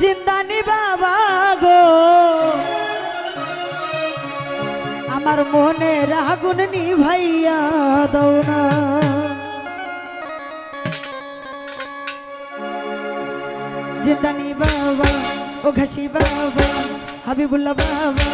জিন্দানি বাবা গো। আমার মনে রাগুন নিভাইয়া দৌ না। জিন্দানি বাবা, ও ঘাসি বাবা হাবিবুল্লা বাবা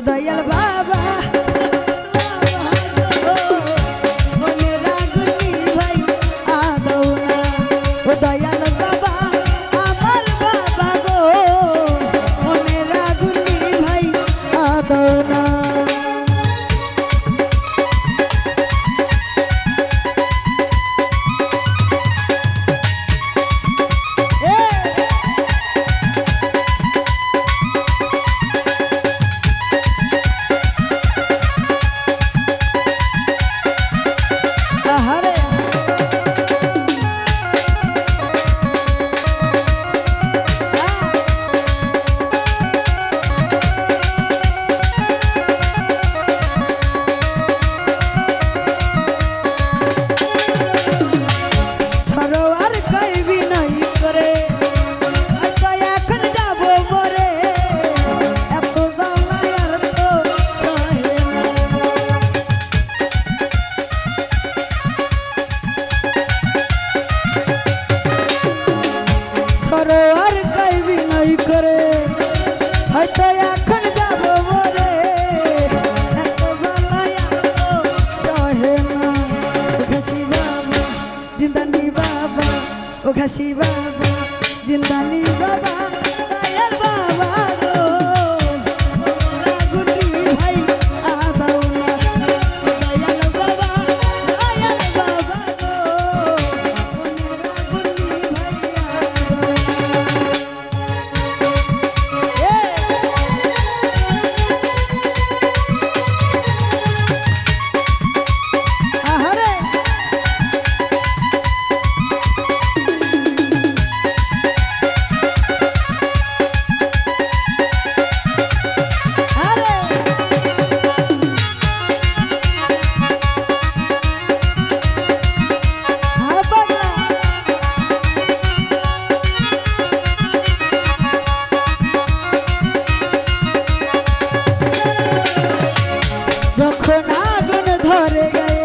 দয়াল বাবা। ঘাসি বাবা জিন্দানি বাবা। আগুন ধরে